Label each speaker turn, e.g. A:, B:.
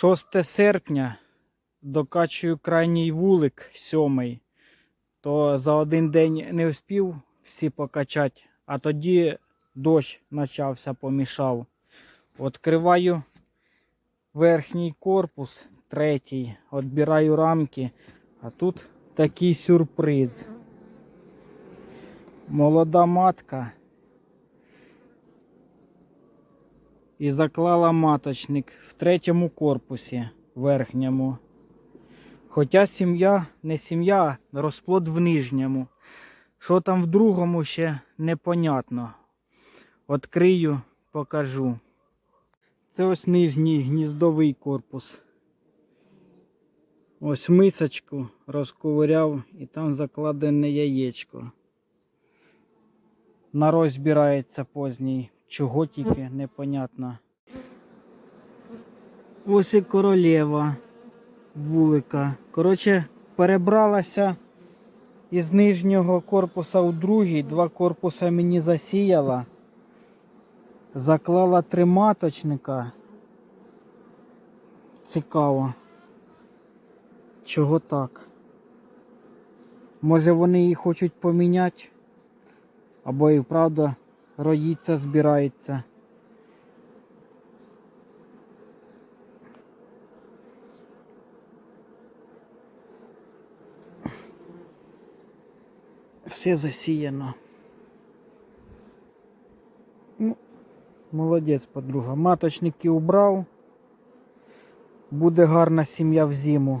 A: 6 серпня докачую крайній вулик сьомий, то за один день не встиг всі покачати, а тоді дощ почався, помішав. Відкриваю верхній корпус, третій, відбираю рамки, а тут такий сюрприз. Молода матка і заклала маточник в третьому корпусі верхньому. Хоча сім'я не сім'я, розплод в нижньому. Що там в другому ще непонятно. Открию, покажу. Це ось нижній гніздовий корпус. Ось мисочку розковиряв і там закладене яєчко. Нарой збирається поздній. Чого тільки непонятно. Ось і королева вулика. Коротше, перебралася із нижнього корпуса у другий. Два корпуса мені засіяла. Заклала три маточника. Цікаво. Чого так? Може вони її хочуть поміняти? Або і правда роїться, збирається. Все засіяно. Молодець, подруга. Маточники убрав. Буде гарна сім'я в зиму.